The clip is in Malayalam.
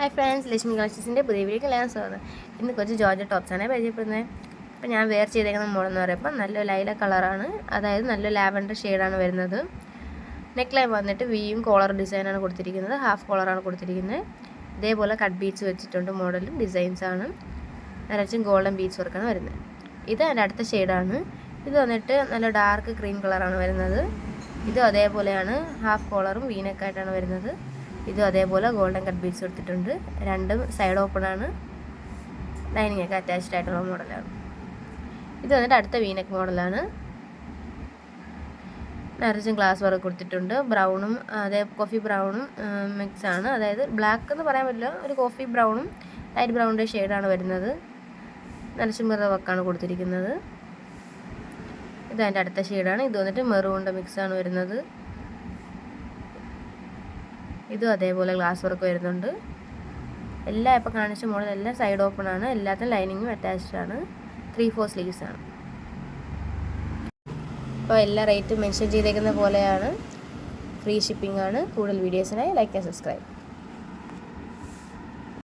ഹായ് ഫ്രണ്ട്സ് ലക്ഷ്മി കളക്ഷൻസിന്റെ പുതിയ വീഡിയോ എല്ലാം സ്വാഗതം. ഇന്ന് കുറച്ച് ജോർജ് ടോപ്സാണ് പരിചയപ്പെടുന്നത്. അപ്പോൾ ഞാൻ വെയർ ചെയ്തേക്കുന്ന മോളെന്ന് പറയുമ്പോൾ നല്ല ലൈല കളറാണ് അതായത് നല്ല ലാവൻഡർ ഷെയ്ഡാണ് വരുന്നത്. നെക്ക് ലൈൻ വന്നിട്ട് വിയും കോളർ ഡിസൈനാണ് കൊടുത്തിരിക്കുന്നത്. ഹാഫ് കോളറാണ് കൊടുത്തിരിക്കുന്നത്. ഇതേപോലെ കട്ട് ബീഡ്സ് വെച്ചിട്ടുണ്ട് മോഡലും ഡിസൈൻസാണ് നിറച്ചും ഗോൾഡൻ ബീഡ്സ് വർക്കാണ് വരുന്നത്. ഇത് എന്റെ അടുത്ത ഷെയ്ഡാണ് ഇത് വന്നിട്ട് നല്ല ഡാർക്ക് ക്രീം കളറാണ് വരുന്നത്. ഇതും അതേപോലെയാണ്. ഹാഫ് കോളറും വീനക്കായിട്ടാണ് വരുന്നത്. ഇതും അതേപോലെ ഗോൾഡൻ കട്ട് ബീഡ്സ് എടുത്തിട്ടുണ്ട്. രണ്ടും സൈഡ് ഓപ്പൺ ആണ്. ലൈനിങ് ഒക്കെ അറ്റാച്ച്ഡ് ആയിട്ടുള്ള മോഡലാണ് ഇത് വന്നിട്ട് അടുത്ത വീനക് മോഡലാണ് നിറച്ചും ഗ്ലാസ് വർക്ക് കൊടുത്തിട്ടുണ്ട്. ബ്രൗണും അതേ കോഫി ബ്രൗണും മിക്സ് ആണ്. അതായത് ബ്ലാക്ക് എന്ന് പറയാൻ പറ്റില്ല. ഒരു കോഫി ബ്രൗണും ലൈറ്റ് ബ്രൗണിന്റെ ഷെയ്ഡാണ് വരുന്നത്. നിറച്ചും മിറ വർക്കാണ് കൊടുത്തിരിക്കുന്നത്. ഇത് അതിന്റെ അടുത്ത ഷെയ്ഡാണ് ഇത് വന്നിട്ട് മെറൂണിന്റെ ആണ് വരുന്നത്. ഇതും അതേപോലെ ഗ്ലാസ് വർക്ക് വരുന്നുണ്ട്. എല്ലാം ഇപ്പോൾ കാണിച്ച മോഡൽ എല്ലാം സൈഡ് ഓപ്പൺ ആണ്. എല്ലാത്തിനും ലൈനിങ്ങും അറ്റാച്ച്ഡ് ആണ്. ത്രീ ഫോർ സ്ലീവ്സ് ആണ്. അപ്പോൾ എല്ലാ റേറ്റും മെൻഷൻ ചെയ്തേക്കുന്ന പോലെയാണ്. ഫ്രീ ഷിപ്പിംഗ് ആണ്. കൂടുതൽ വീഡിയോസിനായി ലൈക്ക് ആൻഡ് സബ്സ്ക്രൈബ്